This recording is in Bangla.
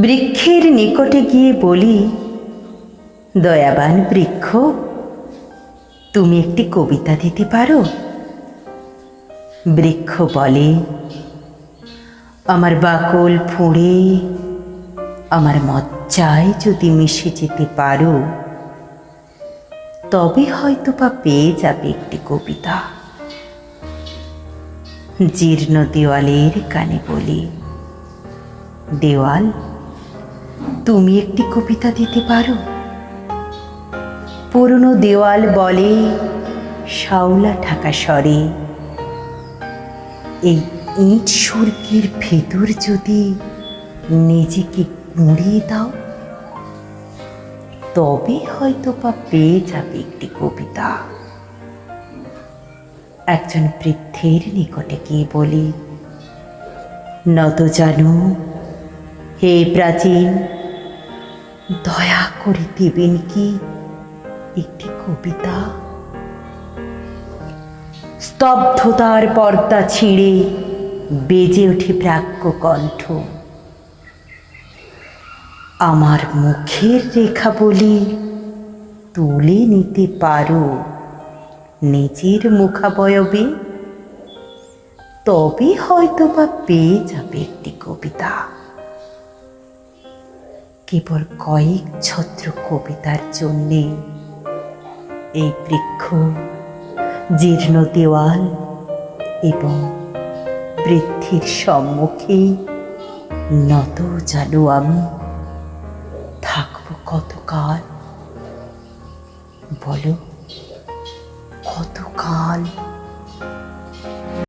বৃক্ষের নিকটে গিয়ে বলি, দয়াবান বৃক্ষ, তুমি একটি কবিতা দিতে পারো? বৃক্ষ বলে, আমার বাকল ফুঁড়ে, আমার মজ্জায় যদি মিশে যেতে পারো, তবে হয়তো বা পেয়ে যাবে একটি কবিতা। জীর্ণ দেওয়ালের কানে বলি, দেওয়াল তুমি একটি কবিতা দিতে পারো? পুরনো দেওয়াল বলে শাওলা ঠাকা স্বরে। এই ইট সুরকির ভেতর যদি নিজেকে মুড়িয়ে দাও, তবে হয়তো বা পেয়ে যাবে একটি কবিতা। একজন বৃদ্ধের নিকটে গিয়ে বলি, নত জানো হে প্রাচীন, দয়া করে দেবেন কি একটি কবিতা? স্তব্ধতার পর্দা ছিঁড়ে বেজে ওঠে প্রাজ্ঞ কণ্ঠ। আমার মুখের রেখা বলি তুলে নিতে পারো নিজের মুখাবয়বে। তবে হয়তো বা পেয়ে যাবে একটি কবিতা। কেবল কয়েক ছত্র কবিতার জন্যে। এই বৃক্ষ, জীর্ণ দেওয়াল এবং বৃদ্ধির সম্মুখে নত জানো আমি থাকব কতকাল? বলো, কতকাল?